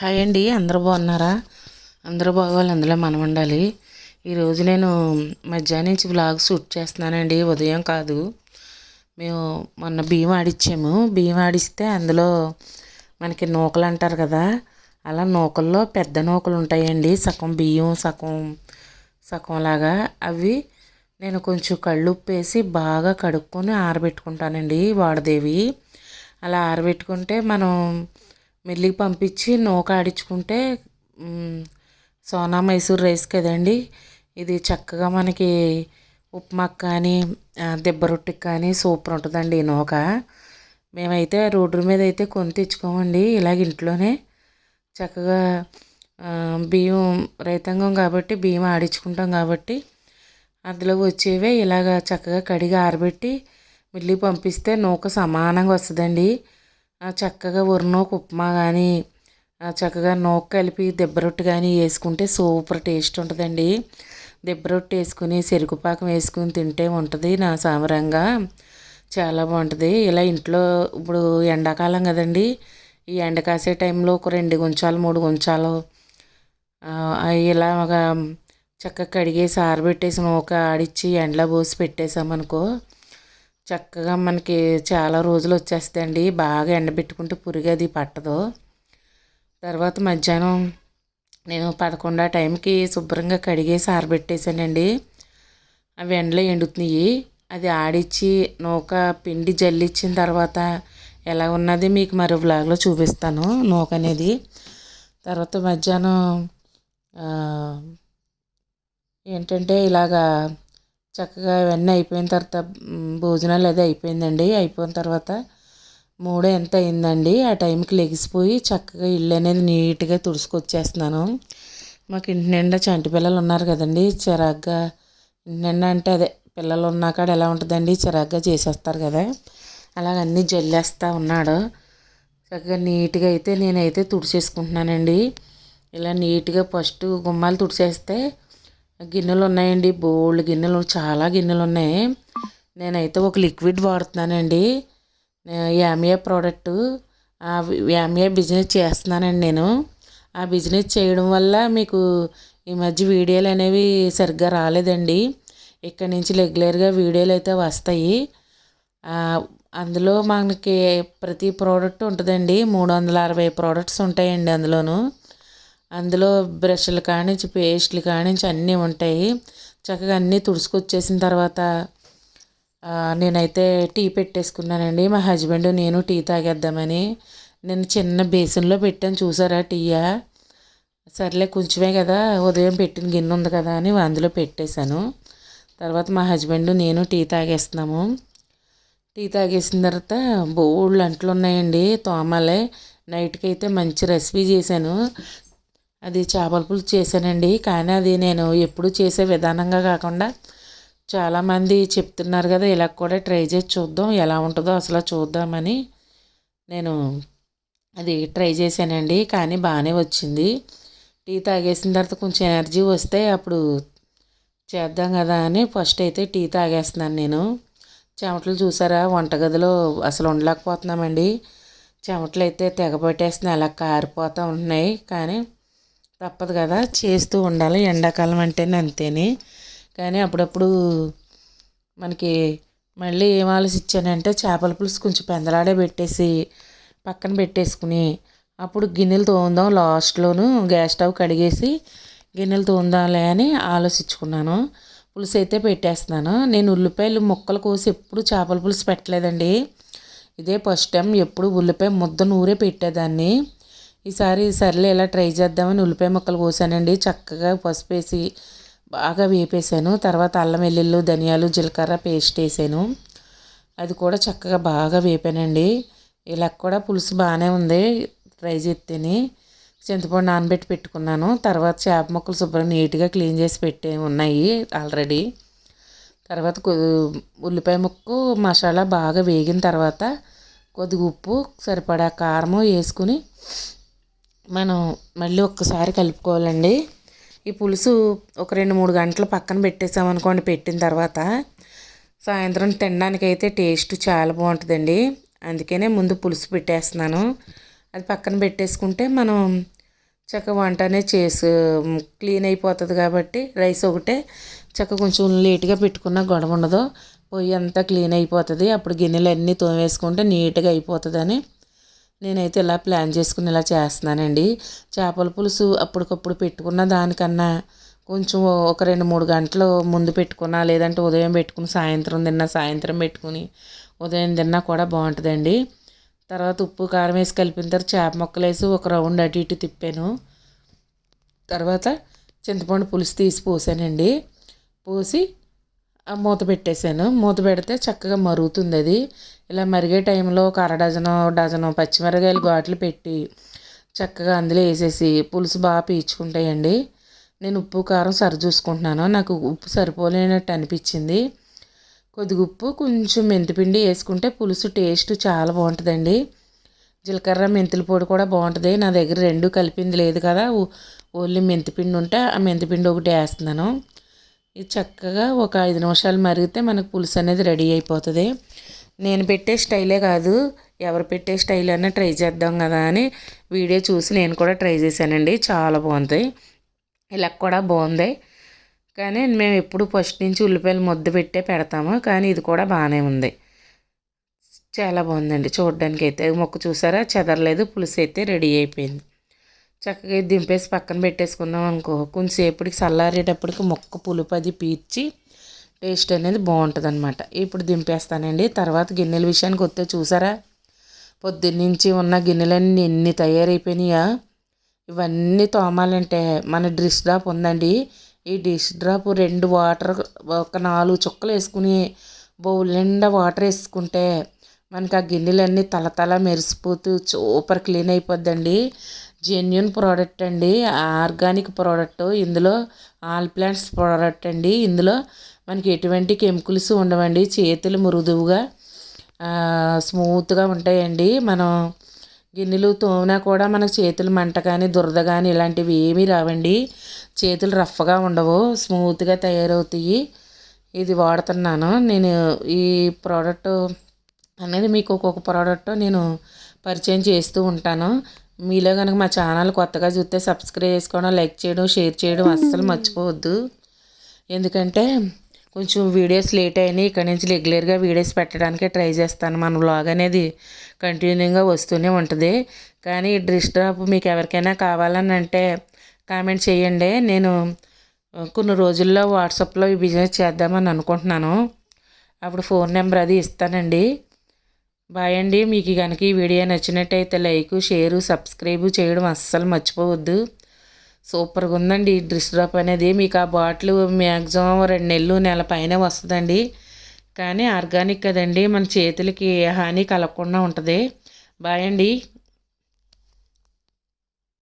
Hi అండి అందరూ బాగున్నారా? అందరూ బాగోవాలి అందులో మనం ఉండాలి. ఈరోజు నేను మధ్యాహ్నం నుంచి బ్లాగ్ షూట్ చేస్తున్నానండి ఉదయం కాదు. మేము మొన్న బియ్యం ఆడిచ్చాము. బియ్యం ఆడిస్తే అందులో మనకి నూకలు అంటారు కదా అలా నూకల్లో పెద్ద నూకలు ఉంటాయండి. సగం బియ్యం సగం సగంలాగా అవి నేను కొంచెం కళ్ళు ఉప్పేసి బాగా కడుక్కొని ఆరబెట్టుకుంటానండి వాడదేవి. అలా ఆరబెట్టుకుంటే మనం మిల్లికి పంపించి నూక ఆడించుకుంటే సోనా మైసూర్ రైస్ కదండి. ఇది చక్కగా మనకి ఉప్మా కానీ దిబ్బ రొట్టెకి కానీ సూపర్ ఉంటుందండి ఈ నూక. మేమైతే రోడ్డు మీద అయితే కొని తెచ్చుకోమండి ఇలాగ ఇంట్లోనే. చక్కగా బియ్యం రైతాంగం కాబట్టి బియ్యం ఆడించుకుంటాం కాబట్టి అందులో వచ్చేవే ఇలాగ చక్కగా కడిగి ఆరబెట్టి మిల్లికి పంపిస్తే నూక సమానంగా వస్తుందండి. చక్కగా ఉరనూక ఉప్మా కానీ చక్కగా నూక కలిపి దెబ్బరొట్టు కానీ వేసుకుంటే సూపర్ టేస్ట్ ఉంటుందండి. దెబ్బ రొట్టె వేసుకుని చెరుకుపాకం వేసుకుని తింటే ఉంటుంది నా సామరంగా. చాలా బాగుంటుంది. ఇలా ఇంట్లో ఇప్పుడు ఎండాకాలం కదండి. ఈ ఎండ కాసే టైంలో ఒక రెండు గుంచాలు మూడు గుంచాలు ఒక చక్కగా కడిగేసి ఆరబెట్టేసి ఒక ఆడిచ్చి ఎండలో పోసి పెట్టేసామనుకో చక్కగా మనకి చాలా రోజులు వచ్చేస్తాయండి. బాగా ఎండబెట్టుకుంటే పురుగు అది పట్టదు. తర్వాత మధ్యాహ్నం నేను పదకొండు ఆ టైంకి శుభ్రంగా కడిగేసి ఆరబెట్టేసానండి అవి ఎండలో ఎండుతున్నాయి. అది ఆడిచ్చి నూక పిండి జల్లిచ్చిన తర్వాత ఎలా ఉన్నది మీకు మరో బ్లాగ్లో చూపిస్తాను నూక అనేది. తర్వాత మధ్యాహ్నం ఏంటంటే ఇలాగా చక్కగా ఇవన్నీ అయిపోయిన తర్వాత భోజనాలు అది అయిపోయిందండి. అయిపోయిన తర్వాత మూడో ఎంత అయిందండి? ఆ టైంకి లెగిసిపోయి చక్కగా ఇల్లు అనేది నీట్గా తుడుచుకొచ్చేస్తున్నాను. మాకు ఇంటి నిండా చంటి పిల్లలు ఉన్నారు కదండి చిరాగ్గా. ఇంటి నిండా అంటే అదే పిల్లలు ఉన్నాకాడ ఎలా ఉంటుందండి? చిరాగ్గా చేసేస్తారు కదా. అలాగన్నీ జల్లేస్తూ ఉన్నాడు. చక్కగా నీట్గా అయితే నేనైతే తుడిచేసుకుంటున్నానండి. ఇలా నీట్గా ఫస్ట్ గుమ్మాలు తుడిచేస్తే గిన్నెలు ఉన్నాయండి బోల్డ్ గిన్నెలు చాలా గిన్నెలు ఉన్నాయి నేనైతే ఒక లిక్విడ్ వాడుతున్నానండి. యామియా ప్రోడక్ట్. ఆ యామియా బిజినెస్ చేస్తున్నానండి నేను. ఆ బిజినెస్ చేయడం వల్ల మీకు ఈ మధ్య వీడియోలు అనేవి సరిగ్గా రాలేదండి. ఇక్కడ నుంచి రెగ్యులర్గా వీడియోలు అయితే వస్తాయి. అందులో మనకి ప్రతి ప్రోడక్ట్ ఉంటుందండి. మూడు వందల అరవై ప్రోడక్ట్స్ ఉంటాయండి అందులోనూ. అందులో బ్రష్లు కానించి పేస్ట్లు కానించి అన్నీ ఉంటాయి. చక్కగా అన్నీ తుడుచుకొచ్చేసిన తర్వాత నేనైతే టీ పెట్టేసుకున్నానండి. మా హస్బెండ్ నేను టీ తాగేద్దామని. నేను చిన్న బేసిన్లో పెట్టాను చూసారా టీయా? సర్లే కొంచెమే కదా ఉదయం పెట్టిన గిన్నె ఉంది కదా అని అందులో పెట్టేశాను. తర్వాత మా హస్బెండ్ నేను టీ తాగేస్తున్నాము. టీ తాగేసిన తర్వాత బోళ్ళు అంట్లు ఉన్నాయండి తోమలే. నైట్కి అయితే మంచి రెసిపీ చేశాను. అది చేపల పులుసు చేశానండి. కానీ అది నేను ఎప్పుడు చేసే విధానంగా కాకుండా చాలామంది చెప్తున్నారు కదా ఇలా కూడా ట్రై చేసి చూద్దాం ఎలా ఉంటుందో అసలు చూద్దామని. నేను అది ట్రై చేశానండి కానీ బాగానే వచ్చింది. టీ తాగేసిన తర్వాత కొంచెం ఎనర్జీ వస్తే అప్పుడు చేద్దాం కదా అని ఫస్ట్ అయితే టీ తాగేస్తున్నాను నేను. చెమటలు చూసారా? వంటగదిలో అసలు ఉండలేకపోతున్నామండి. చెమటలు అయితే తెగబట్టేస్తున్నాయి అలా కారిపోతూ ఉంటున్నాయి. కానీ తప్పదు కదా చేస్తూ ఉండాలి. ఎండాకాలం అంటేనే అంతేనే. కానీ అప్పుడప్పుడు మనకి మళ్ళీ ఏం ఆలోచించానంటే చేపల పులుసు కొంచెం పెందలాడే పెట్టేసి పక్కన పెట్టేసుకుని అప్పుడు గిన్నెలు తోముదాం. లాస్ట్లోను గ్యాస్ స్టవ్ కడిగేసి గిన్నెలు తోముదాంలే అని ఆలోచించుకున్నాను. పులుసు అయితే పెట్టేస్తున్నాను. నేను ఉల్లిపాయలు ముక్కలు కోసి ఎప్పుడు చేపల పులుసు పెట్టలేదండి. ఇదే ఫస్ట్ టైం ఎప్పుడు ఉల్లిపాయ ముద్ద నూరే పెట్టేదాన్ని. ఈసారి సర్లే ఇలా ట్రై చేద్దామని ఉల్లిపాయ ముక్కలు కోసానండి. చక్కగా పసుపు వేసి బాగా వేపేసాను. తర్వాత అల్లం వెల్లుల్లు ధనియాలు జీలకర్ర పేస్ట్ వేసాను. అది కూడా చక్కగా బాగా వేపానండి. ఇలా కూడా పులుసు బాగానే ఉంది. ట్రై చేస్తేనే చింతపండు నానబెట్టి పెట్టుకున్నాను. తర్వాత చేప ముక్కలు శుభ్రం నీట్గా క్లీన్ చేసి పెట్టే ఉన్నాయి ఆల్రెడీ. తర్వాత ఉల్లిపాయ ముక్కు మసాలా బాగా వేగిన తర్వాత కొద్దిగా ఉప్పు సరిపడా కారము వేసుకుని మనం మళ్ళీ ఒక్కసారి కలుపుకోవాలండి. ఈ పులుసు ఒక రెండు మూడు గంటలు పక్కన పెట్టేసామనుకోండి పెట్టిన తర్వాత సాయంత్రం తినడానికి అయితే టేస్ట్ చాలా బాగుంటుందండి. అందుకనే ముందు పులుసు పెట్టేస్తున్నాను. అది పక్కన పెట్టేసుకుంటే మనం చక్క వంట అనేది చేసు క్లీన్ అయిపోతుంది కాబట్టి రైస్ ఒకటే చక్క కొంచెం లేట్గా పెట్టుకున్న గొడవ ఉండదు. పొయ్యి అంతా క్లీన్ అయిపోతుంది. అప్పుడు గిన్నెలన్నీ తోమేసుకుంటే నీట్గా అయిపోతుందని నేనైతే ఇలా ప్లాన్ చేసుకుని ఇలా చేస్తున్నానండి. చేపల పులుసు అప్పటికప్పుడు పెట్టుకున్న దానికన్నా కొంచెం ఒక రెండు మూడు గంటలు ముందు పెట్టుకున్నా లేదంటే ఉదయం పెట్టుకుని సాయంత్రం తిన్నా సాయంత్రం పెట్టుకుని ఉదయం తిన్నా కూడా బాగుంటుందండి. తర్వాత ఉప్పు కారం వేసి కలిపిన తర్వాత చేప ముక్కలు వేసి ఒక రౌండ్ అటు ఇటు తిప్పాను. తర్వాత చింతపండు పులుసు తీసి పోసానండి. పోసి ఆ మూత పెట్టేశాను. మూత పెడితే చక్కగా మరుగుతుంది అది. ఇలా మరిగే టైంలో ఒక అర డజను డజను పచ్చిమిరకాయలు ఘాట్లు పెట్టి చక్కగా అందులో వేసేసి పులుసు బాగా పీల్చుకుంటాయండి. నేను ఉప్పు కారం సరి చూసుకుంటున్నాను. నాకు ఉప్పు సరిపోలేనట్టు అనిపించింది. కొద్దిగా ఉప్పు కొంచెం మెంతిపిండి వేసుకుంటే పులుసు టేస్ట్ చాలా బాగుంటుందండి. జీలకర్ర మెంతుల పొడి కూడా బాగుంటుంది. నా దగ్గర రెండు కలిపింది లేదు కదా. ఓన్లీ మెంతిపిండి ఉంటే ఆ మెంతిపిండి ఒకటి వేస్తున్నాను. ఇది చక్కగా ఒక ఐదు నిమిషాలు మరిగితే మనకు పులుసు అనేది రెడీ అయిపోతుంది. నేను పెట్టే స్టైలే కాదు. ఎవరు పెట్టే స్టైల్ అన్నా ట్రై చేద్దాం కదా అని వీడియో చూసి నేను కూడా ట్రై చేశానండి. చాలా బాగుంది. ఇలా కూడా బాగుంది. కానీ మేము ఎప్పుడు ఫస్ట్ నుంచి ఉల్లిపాయలు ముద్ద పెట్టే పెడతాము. కానీ ఇది కూడా బాగానే ఉంది. చాలా బాగుందండి చూడడానికి అయితే. మొక్క చూసారా? చెదరలేదు. పులుసు అయితే రెడీ అయిపోయింది. చక్కగా దింపేసి పక్కన పెట్టేసుకున్నాం అనుకో. కొంచెంసేపటికి చల్లారేటప్పటికి మొక్క పులుపు అది పీల్చి టేస్ట్ అనేది బాగుంటుంది అనమాట ఇప్పుడు దింపేస్తానండి. తర్వాత గిన్నెల విషయానికి వస్తే చూసారా? పొద్దున్నుంచి ఉన్న గిన్నెలన్నీ ఎన్ని తయారైపోయినాయా? ఇవన్నీ తోమాలంటే మన డ్రిస్ డ్రాప్ ఉందండి. ఈ డిష్ డ్రాప్ రెండు వాటర్ ఒక నాలుగు చుక్కలు వేసుకుని బౌల్ నిండా వాటర్ వేసుకుంటే మనకి ఆ గిన్నెలన్నీ తలతల మెరిసిపోతూ సూపర్ క్లీన్ అయిపోద్దండి. జెన్యున్ ప్రోడక్ట్ అండి. Organic product. ఇందులో ఆల్ ప్లాంట్స్ ప్రోడక్ట్ అండి. ఇందులో మనకి ఎటువంటి కెమికల్స్ ఉండవండి. చేతులు మృదువుగా స్మూత్గా ఉంటాయండి. మనం గిన్నెలు తోమినా కూడా మనకు చేతులు మంట కానీ దురద కానీ ఇలాంటివి ఏమీ రావండి. చేతులు రఫ్గా ఉండవు స్మూత్గా తయారవుతాయి. ఇది వాడుతున్నాను. నేను ఈ ప్రోడక్ట్ అనేది మీకు ఒక్కొక్క ప్రోడక్ట్ నేను పరిచయం చేస్తూ ఉంటాను. మీలో కనుక మా ఛానల్ కొత్తగా చూస్తే సబ్స్క్రైబ్ చేసుకోవడం లైక్ చేయడం షేర్ చేయడం అస్సలు మర్చిపోవద్దు. ఎందుకంటే కొంచెం వీడియోస్ లేట్ అయినాయి ఇక్కడ నుంచి రెగ్యులర్గా వీడియోస్ పెట్టడానికి ట్రై చేస్తాను. మన వ్లాగ్ అనేది కంటిన్యూగా వస్తూనే ఉంటుంది. కానీ డ్రిస్ డ్రాప్ మీకు ఎవరికైనా కావాలని అంటే కామెంట్ చేయండి. నేను కొన్ని రోజుల్లో వాట్సాప్లో ఈ బిజినెస్ చేద్దామని అనుకుంటున్నాను. అప్పుడు ఫోన్ నెంబర్ అది ఇస్తానండి. బాయ్ అండి. మీకు కనుక ఈ వీడియో నచ్చినట్టయితే లైక్ షేరు సబ్స్క్రైబ్ చేయడం అస్సలు మర్చిపోవద్దు. సూపర్గా ఉందండి ఈ డ్రెస్ డ్రాప్ అనేది మీకు ఆ బాటిల్ మ్యాక్సిమం రెండు నెలలు నెల పైన వస్తుందండి. కానీ ఆర్గానిక్ కదండి. మన చేతులకి హాని కలగకుండా ఉంటుంది. బాయ్ అండి.